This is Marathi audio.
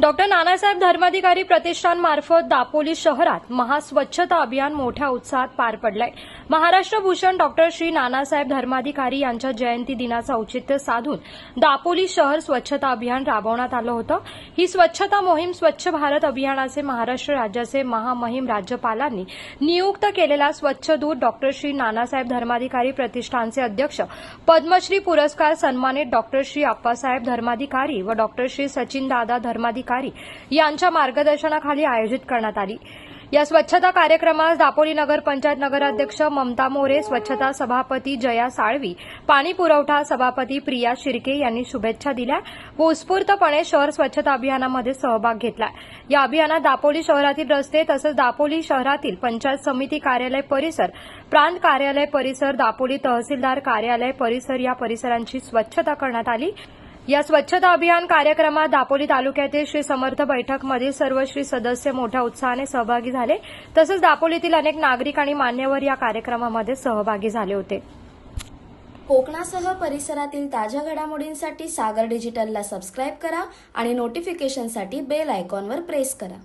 डॉक्टर नानासाहेब धर्माधिकारी प्रतिष्ठानमार्फत दापोली शहरात महास्वच्छता अभियान मोठ्या उत्साहात पार पडलंय. महाराष्ट्र भूषण डॉक्टर श्री नानासाहेब धर्माधिकारी यांच्या जयंती दिनाचं औचित्य साधून दापोली शहर स्वच्छता अभियान राबवण्यात आलं होतं. ही स्वच्छता मोहीम स्वच्छ भारत अभियानाचे महाराष्ट्र राज्याचे महामहिम राज्यपालांनी नियुक्त केलेला स्वच्छदूत डॉक्टर श्री नानासाहेब धर्माधिकारी प्रतिष्ठानचे अध्यक्ष पद्मश्री पुरस्कार सन्मानित डॉक्टर श्री आप्पासाहेब धर्माधिकारी व डॉक्टर श्री सचिन दादा अधिकारी यांच्या मार्गदर्शनाखाली आयोजित करण्यात आली. या स्वच्छता कार्यक्रमास दापोली नगर पंचायत नगराध्यक्ष ममता मोरे स्वच्छता सभापती जया साळवी पाणी पुरवठा सभापती प्रिया शिर्के यांनी शुभेच्छा दिल्या. व उत्स्फूर्तपणे शहर स्वच्छता अभियानामध्ये सहभाग घेतला. या अभियानात दापोली शहरातील रस्ते तसंच दापोली शहरातील पंचायत समिती कार्यालय परिसर प्रांत कार्यालय परिसर दापोली तहसीलदार कार्यालय परिसर या परिसरांची स्वच्छता करण्यात आली. या स्वच्छता अभियान कार्यक्रमात दापोली तालुक्यातील श्री समर्थ बैठकमधील सर्व श्री सदस्य मोठ्या उत्साहाने सहभागी झाले. तसंच दापोलीतील अनेक नागरिक आणि मान्यवर या कार्यक्रमामध्ये सहभागी झाले होते. कोकणासह परिसरातील ताज्या घडामोडींसाठी सागर डिजिटलला सबस्क्राईब करा आणि नोटिफिकेशनसाठी बेल आयकॉनवर प्रेस करा.